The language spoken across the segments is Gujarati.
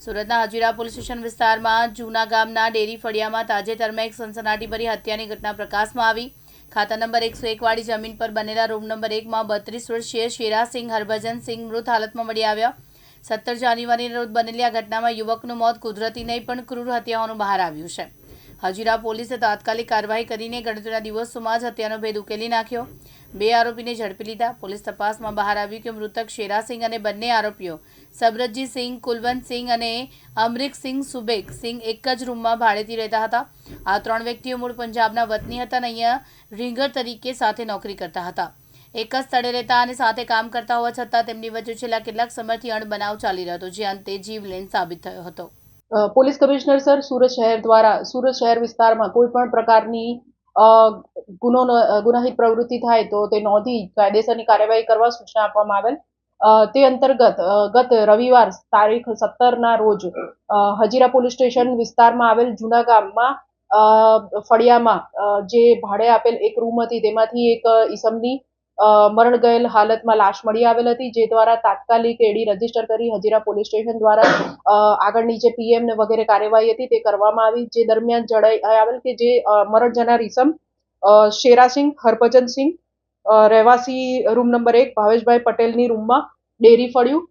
સુરતના હજીરા પોલીસ સ્ટેશન વિસ્તારમાં જૂના ગામના ડેરી ફળિયામાં તાજેતરમાં એક સનસનાટીભરી હત્યાની ઘટના પ્રકાશમાં આવી. ખાતા નંબર એકસો એકવાળી જમીન પર બનેલા રૂમ નંબર એકમાં બત્રીસ વર્ષીય શેરાસિંહ હરભજન સિંહ મૃત હાલતમાં મળી આવ્યા. સત્તર જાન્યુઆરીના રોજ બનેલી આ ઘટનામાં યુવકનું મોત કુદરતી નહીં પણ ક્રૂર હત્યાઓનું બહાર આવ્યું છે. હજીરા પોલીસે તાત્કાલિક કાર્યવાહી કરીને ગણતરીના દિવસોમાં જ હત્યાનો ભેદ ઉકેલી નાખ્યો. બે આરોપીને ઝડપી લીધા. પોલીસ તપાસમાં બહાર આવ્યું કે મૃતક શેરાસિંહ અને બંને આરોપીઓ સબરતજી સિંહ, કુલવંત સિંહ અને અમરીક સિંહ સુબેક સિંહ એક જ રૂમમાં ભાડેથી રહેતા હતા. આ ત્રણ વ્યક્તિઓ મૂળ પંજાબના વતની હતા અને અહીંયા રીંગર તરીકે સાથે નોકરી કરતા હતા. એક જ સ્થળે રહેતા અને સાથે કામ કરતા હોવા છતાં તેમની વચ્ચે છેલ્લા કેટલાક સમયથી અણબનાવ ચાલી રહ્યો હતો, જે અંતે જીવલેણ સાબિત થયો હતો. પોલીસ કમિશનર સર, સુરત શહેર દ્વારા, સુરત શહેર વિસ્તારમાં કોઈ પણ પ્રકારની ગુનો ગુનાહિત પ્રવૃત્તિ થાય તો તે નોંધી કાયદેસરની કાર્યવાહી કરવા સૂચના આપવામાં આવેલ. તે અંતર્ગત ગત રવિવાર તારીખ સત્તરના રોજ હજીરા પોલીસ સ્ટેશન વિસ્તારમાં આવેલ જૂના ગામમાં ફળિયામાં જે ભાડે આપેલ એક રૂમ હતી તેમાંથી એક ઈસમની મરણ ગયેલ હાલતમાં લાશ મળી આવેલ હતી, જે દ્વારા તાત્કાલિક એડી રજિસ્ટર કરી હજીરા પોલીસ સ્ટેશન દ્વારા આગળની જે પીએમ ને વગેરે કાર્યવાહી હતી તે કરવામાં આવી, જે દરમિયાન જણાઈ આવેલ કે જે મરણ જનાર ઇસમ શેરાસિંહ હરભજનસિંહ રહેવાસી રૂમ નંબર એક, ભાવેશભાઈ પટેલની રૂમમાં ડેરી ફળ્યું.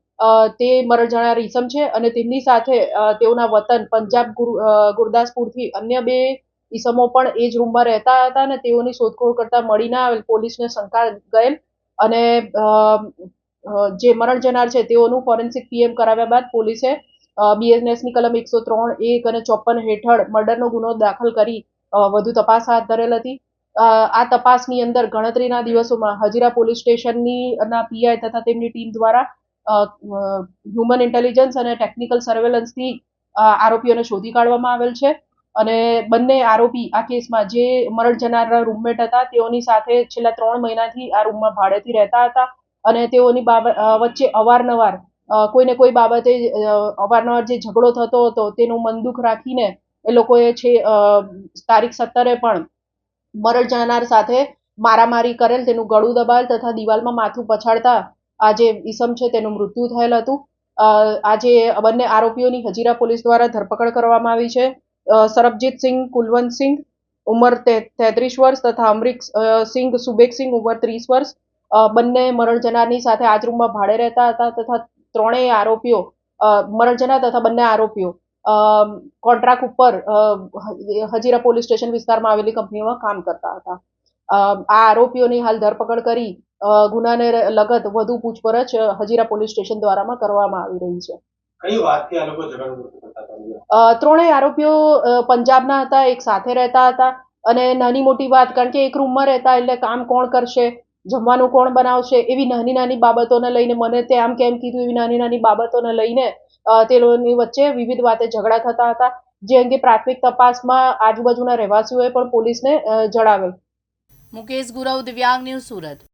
તે મરણ જનાર ઇસમ છે અને તેમની સાથે તેઓના વતન પંજાબ ગુરદાસપુરથી અન્ય બે ઈસમો પણ એ જ રૂમમાં રહેતા હતા અને તેઓની શોધખોળ કરતા મળી ના આવેલ પોલીસને શંકા ગયેલ અને જે મરણ જનાર છે તેઓનું ફોરેન્સિક પીએમ કરાવ્યા બાદ પોલીસે બીએનએસની કલમ એકસો ત્રણ, એક અને ચોપન હેઠળ મર્ડરનો ગુનો દાખલ કરી વધુ તપાસ હાથ ધરેલ હતી. આ તપાસની અંદર ગણતરીના દિવસોમાં હજીરા પોલીસ સ્ટેશનની ના પીઆઈ તથા તેમની ટીમ દ્વારા હ્યુમન ઇન્ટેલિજન્સ અને ટેકનિકલ સર્વેલન્સથી આરોપીઓને શોધી કાઢવામાં આવેલ છે. અને બંને આરોપી આ કેસમાં જે મરણ જનારના રૂમમેટ હતા, તેઓની સાથે છેલ્લા ત્રણ મહિનાથી આ રૂમમાં ભાડેથી રહેતા હતા અને તેઓની બાબત વચ્ચે અવારનવાર કોઈને કોઈ બાબતે અવારનવાર જે ઝઘડો થતો હતો તેનું મનદુખ રાખીને એ લોકોએ છે તારીખ સત્તરે પણ મરણ જનાર સાથે મારામારી કરેલ, તેનું ગળું દબાવેલ તથા દિવાલમાં માથું પછાડતા આ જે ઈસમ છે તેનું મૃત્યુ થયેલ હતું. આજે બંને આરોપીઓની હજીરા પોલીસ દ્વારા ધરપકડ કરવામાં આવી છે. સરબજીતસિંહ કુલવંતસિંહ ઉંમર તેત્રીસ વર્ષ તથા અમરીક સિંઘ સુબેક સિંઘ ઉંમર ત્રીસ વર્ષ. બંને મરણજનારની સાથે આ જ રૂમમાં ભાડે રહેતા હતા તથા ત્રણેય આરોપીઓ અ, મરણ તથા બંને આરોપીઓ કોન્ટ્રાક્ટ ઉપર હજીરા પોલીસ સ્ટેશન વિસ્તારમાં આવેલી કંપનીમાં કામ કરતા હતા. આ આરોપીઓની હાલ ધરપકડ કરી ગુનાને લગત વધુ પૂછપરછ હજીરા પોલીસ સ્ટેશન દ્વારામાં કરવામાં આવી રહી છે. ત્રણેય આરોપીઓ પંજાબના હતા એક સાથે રહેતા હતા અને નાની મોટી વાત કારણ કે એક રૂમમાં રહેતા એટલે કામ કોણ કરશે જમવાનું કોણ બનાવશે એવી નાની નાની બાબતોને લઈને મને તે આમ કેમ કીધું એવી નાની નાની બાબતોને લઈને તે લોકોની વચ્ચે વિવિધ વાતે ઝઘડા થતા હતા જે અંગે પ્રાથમિક તપાસમાં આજુબાજુના રહેવાસીઓએ પણ પોલીસને જણાવેલ. મુકેશ ગુરવ દિવ્યાંગ ન્યૂઝ સુરત.